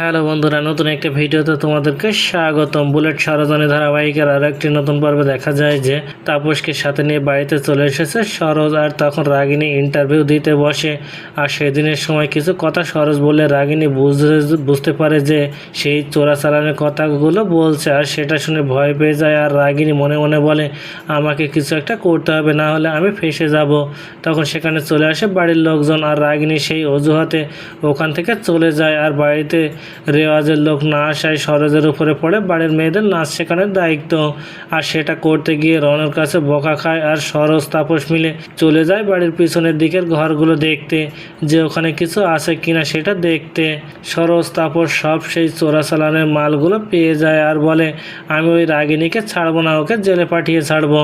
Hello বন্ধুরা, নতুন একটা ভিডিওতে তোমাদেরকে স্বাগতম। বুলেট সরজনী ধারাবাহিকের আর একটি নতুন পর্বে দেখা যায় যে তাপসকে সাথে নিয়ে বাড়িতে চলে এসেছে। সরোজ আর তখন রাগিনী ইন্টারভিউ দিতে বসে। আর সেদিনের সময় কিছু কথা সরোজ বলে রাগিনী বুঝতে বুঝতে পারে যে সেই চোরাচালানের কথাগুলো বলছে। আর সেটা শুনে ভয় পেয়ে যায়। আর রাগিনী মনে মনে বলে, আমাকে কিছু একটা করতে হবে, না হলে আমি ফেসে যাব। তখন সেখানে চলে আসে বাড়ির লোকজন। আর রাগিনী সেই অজুহাতে ওখান থেকে চলে যায়। আর বাড়িতে রেওয়াজের লোক না আসায় সরোজের উপরে পড়ে বাড়ির মেয়েদের নাচ শেখানোর দায়িত্ব। আর সেটা করতে গিয়ে রনের কাছে বকা খায় আর সরোজ তাপস মিলে চলে যায় বাড়ির পিছনের দিকের ঘরগুলো দেখতে, যে ওখানে কিছু আছে কিনা সেটা দেখতে। সরোজ তাপস সব সেই চোরাচালানের মালগুলো পেয়ে যায় আর বলে, আমি ওই রাগিনীকে ছাড়বো না, ওকে জেলে পাঠিয়ে ছাড়বো।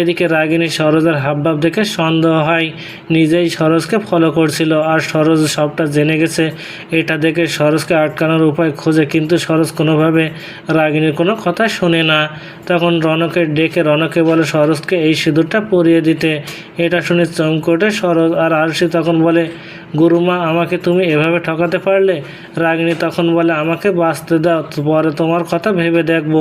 এদিকে রাগিনী সরোজের হাবভাব দেখে সন্দেহ হয়, নিজেই সরোজকে ফলো করছিল। আর সরোজ সবটা জেনে গেছে, এটা দেখে সরোজকে আটকানোর উপায় খোঁজে, কিন্তু সরোজ কোনোভাবে রাগিনীর কোনো কথা শোনে না। তখন রনকে ডেকে রনকে বলে, সরোজকে এই সিঁদুরটা পরিয়ে দিতে। এটা শুনে চমকটে সরোজ আর আরশি তখন বলে, গুরুমা, আমাকে তুমি এভাবে ঠকাতে পারলে? রাগিনী তখন বলে, আমাকে বাঁচতে দাও, পরে তোমার কথা ভেবে দেখব।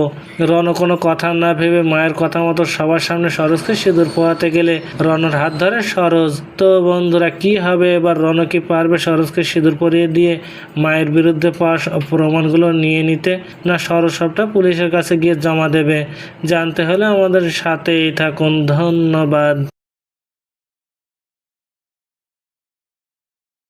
রণ কোনো কথা না ভেবে মায়ের কথা মতো সবার সামনে সরোজকে সিঁদুর পোয়াতে গেলে রণর হাত ধরে, সরোজ, তো বন্ধুরা, কি হবে? এবার রণ কি পারবে সরোজকে সিঁদুর পরিয়ে দিয়ে মায়ের বিরুদ্ধে পাওয়া প্রমাণগুলো নিয়ে নিতে। না সরসবটা পুলিশের কাছে গিয়ে জমা দেবে। জানতে হলে আমাদের সাথেই থাকুন। ধন্যবাদ।